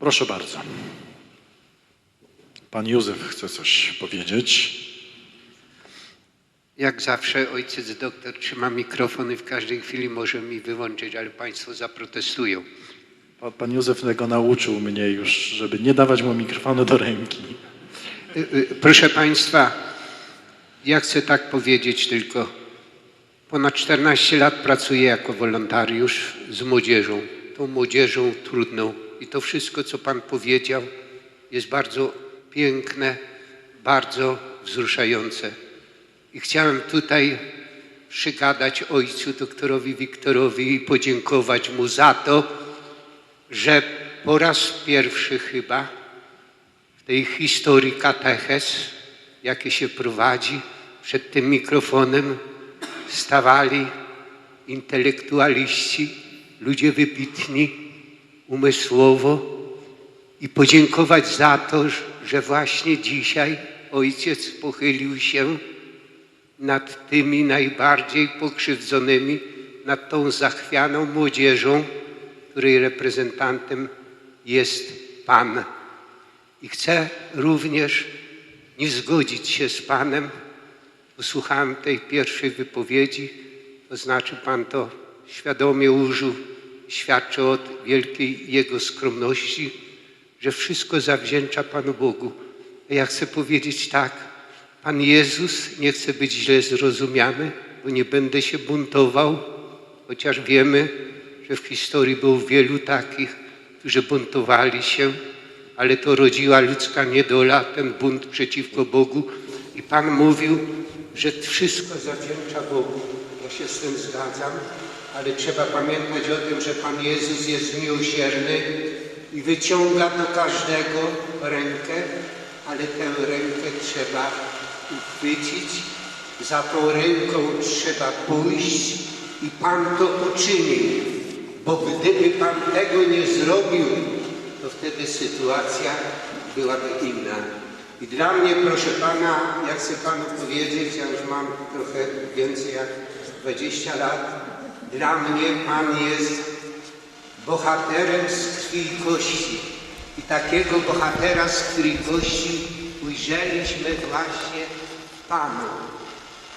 Proszę bardzo. Pan Józef chce coś powiedzieć. Jak zawsze ojciec doktor trzyma mikrofon i w każdej chwili może mi wyłączyć, ale państwo zaprotestują. Pan, Józef tego nauczył mnie już, żeby nie dawać mu mikrofonu do ręki. Y, y, Proszę państwa, ja chcę tak powiedzieć tylko. Ponad 14 lat pracuję jako wolontariusz z młodzieżą. Tą młodzieżą trudną. I to wszystko, co pan powiedział, jest bardzo piękne, bardzo wzruszające. I chciałem tutaj przygadać ojcu doktorowi Wiktorowi i podziękować mu za to, że po raz pierwszy chyba w tej historii kateches, jakie się prowadzi, przed tym mikrofonem stawali intelektualiści, ludzie wybitni umysłowo i podziękować za to, że właśnie dzisiaj ojciec pochylił się nad tymi najbardziej pokrzywdzonymi, nad tą zachwianą młodzieżą, której reprezentantem jest Pan. I chcę również nie zgodzić się z Panem. Posłuchałem tej pierwszej wypowiedzi, to znaczy Pan to świadomie użył, świadczy o wielkiej Jego skromności, że wszystko zawdzięcza Panu Bogu. Ja chcę powiedzieć tak, Pan Jezus nie chce być źle zrozumiany, bo nie będę się buntował, chociaż wiemy, że w historii było wielu takich, którzy buntowali się, ale to rodziła ludzka niedola, ten bunt przeciwko Bogu. I Pan mówił, że wszystko zawdzięcza Bogu. Ja się z tym zgadzam, ale trzeba pamiętać o tym, że Pan Jezus jest miłosierny i wyciąga do każdego rękę, ale tę rękę trzeba uchwycić, za tą ręką trzeba pójść i Pan to uczyni. Bo gdyby Pan tego nie zrobił, to wtedy sytuacja byłaby inna. I dla mnie, proszę Pana, ja chcę Panu powiedzieć, ja już mam trochę więcej jak 20 lat, dla mnie Pan jest bohaterem z krwi i kości. I takiego bohatera z krwi i kości ujrzeliśmy właśnie Panu.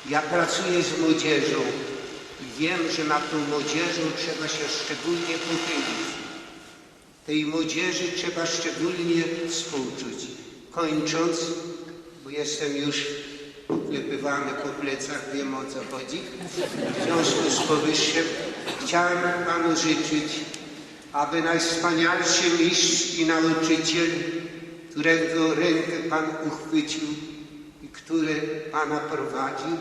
Ja pracuję z młodzieżą i wiem, że nad tą młodzieżą trzeba się szczególnie pochylić. Tej młodzieży trzeba szczególnie współczuć. Kończąc, bo jestem już poklepywany po plecach, wiem o co chodzi. W związku z powyższym chciałem Panu życzyć, aby najwspanialszy mistrz i nauczyciel, którego rękę Pan uchwycił i który Pana prowadził,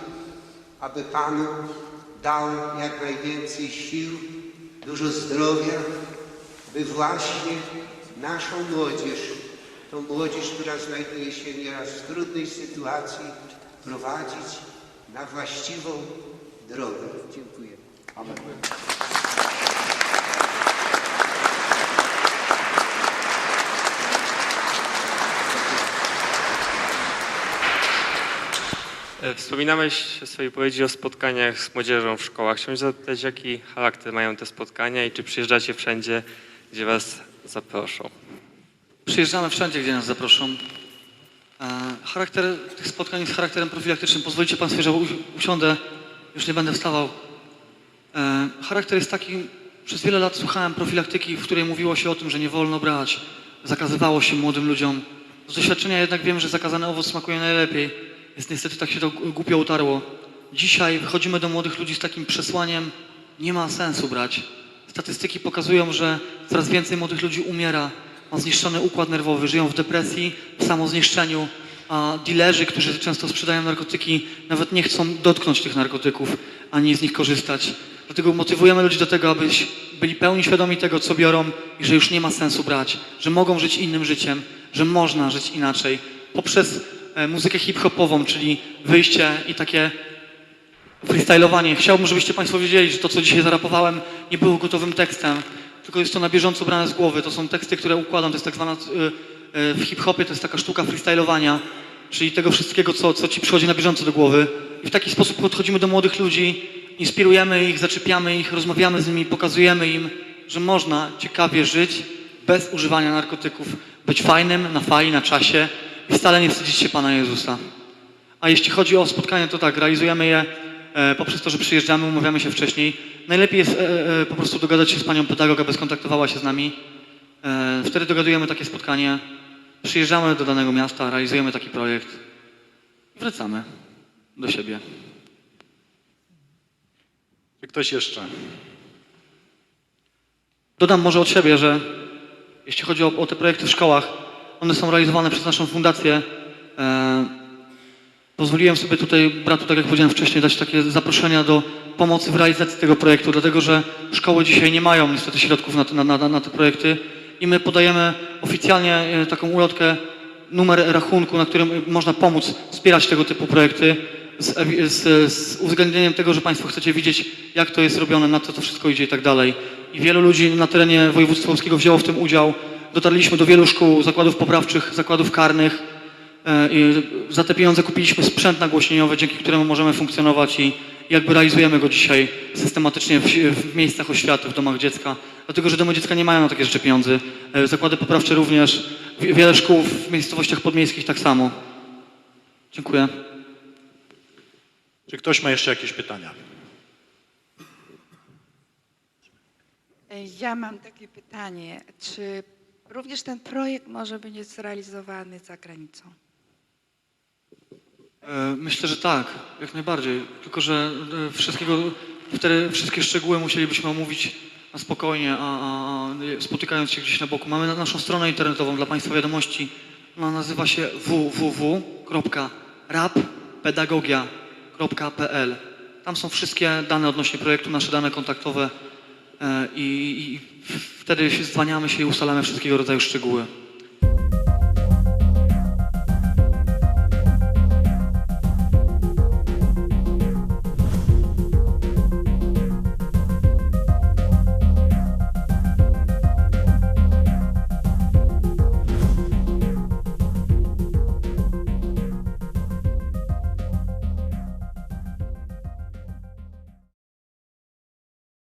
aby Panu dał jak najwięcej sił, dużo zdrowia, by właśnie naszą młodzież, tą młodzież, która znajduje się nieraz w trudnej sytuacji, prowadzić na właściwą drogę. Dziękuję. E, Wspominałeś w swojej wypowiedzi o spotkaniach z młodzieżą w szkołach. Chciałbym zapytać, jaki charakter mają te spotkania i czy przyjeżdżacie wszędzie, gdzie was zaproszą? Przyjeżdżamy wszędzie, gdzie nas zaproszą. E, Charakter tych spotkań jest charakterem profilaktycznym. Pozwolicie Państwo, że usiądę, już nie będę wstawał. E, Charakter jest taki, przez wiele lat słuchałem profilaktyki, w której mówiło się o tym, że nie wolno brać, zakazywało się młodym ludziom. Z doświadczenia jednak wiem, że zakazany owoc smakuje najlepiej. Jest niestety tak się to głupio utarło. Dzisiaj wychodzimy do młodych ludzi z takim przesłaniem, nie ma sensu brać. Statystyki pokazują, że coraz więcej młodych ludzi umiera, zniszczony układ nerwowy, żyją w depresji, w samozniszczeniu, a dealerzy, którzy często sprzedają narkotyki, nawet nie chcą dotknąć tych narkotyków, ani z nich korzystać. Dlatego motywujemy ludzi do tego, aby byli pełni świadomi tego, co biorą i że już nie ma sensu brać, że mogą żyć innym życiem, że można żyć inaczej. Poprzez e, muzykę hip-hopową, czyli wyjście i takie freestylowanie. Chciałbym, żebyście Państwo wiedzieli, że to, co dzisiaj zarapowałem, nie było gotowym tekstem, tylko jest to na bieżąco brane z głowy. To są teksty, które układam, to jest tak zwana, y, y, w hip-hopie to jest taka sztuka freestylowania, czyli tego wszystkiego, co, co Ci przychodzi na bieżąco do głowy. I w taki sposób podchodzimy do młodych ludzi, inspirujemy ich, zaczepiamy ich, rozmawiamy z nimi, pokazujemy im, że można ciekawie żyć bez używania narkotyków, być fajnym, na fali, na czasie i wcale nie wstydzić się Pana Jezusa. A jeśli chodzi o spotkania, to tak, realizujemy je poprzez to, że przyjeżdżamy, umawiamy się wcześniej. Najlepiej jest e, e, po prostu dogadać się z Panią pedagog, aby skontaktowała się z nami. E, wtedy dogadujemy takie spotkanie, przyjeżdżamy do danego miasta, realizujemy taki projekt i wracamy do siebie. Czy ktoś jeszcze? Dodam może od siebie, że jeśli chodzi o, o te projekty w szkołach, one są realizowane przez naszą fundację. Pozwoliłem sobie tutaj bratu, tak jak powiedziałem wcześniej, dać takie zaproszenia do pomocy w realizacji tego projektu, dlatego że szkoły dzisiaj nie mają niestety środków na, te- na, na, na te projekty i my podajemy oficjalnie e, taką ulotkę, numer rachunku, na którym można pomóc wspierać tego typu projekty z, z, z uwzględnieniem tego, że Państwo chcecie widzieć, jak to jest robione, na co to wszystko idzie i tak dalej. I wielu ludzi na terenie województwa łódzkiego wzięło w tym udział. Dotarliśmy do wielu szkół, zakładów poprawczych, zakładów karnych. E, za te pieniądze kupiliśmy sprzęt nagłośnieniowy, dzięki któremu możemy funkcjonować i jakby realizujemy go dzisiaj systematycznie w, w miejscach oświaty, w domach dziecka. Dlatego, że domy dziecka nie mają na takie rzeczy pieniędzy. E, Zakłady poprawcze również, Wi- wiele szkół w miejscowościach podmiejskich tak samo. Dziękuję. Czy ktoś ma jeszcze jakieś pytania? Ja mam takie pytanie. Czy również ten projekt może być zrealizowany za granicą? E, Myślę, że tak, jak najbardziej. Tylko, że e, wszystkiego, wtedy wszystkie szczegóły musielibyśmy omówić na spokojnie, a, a, spotykając się gdzieś na boku. Mamy na- naszą stronę internetową dla Państwa wiadomości. Ona nazywa się www.rappedagogia.pl. Tam są wszystkie dane odnośnie projektu, nasze dane kontaktowe e, i, i wtedy się zwaniamy się i ustalamy wszystkiego rodzaju szczegóły.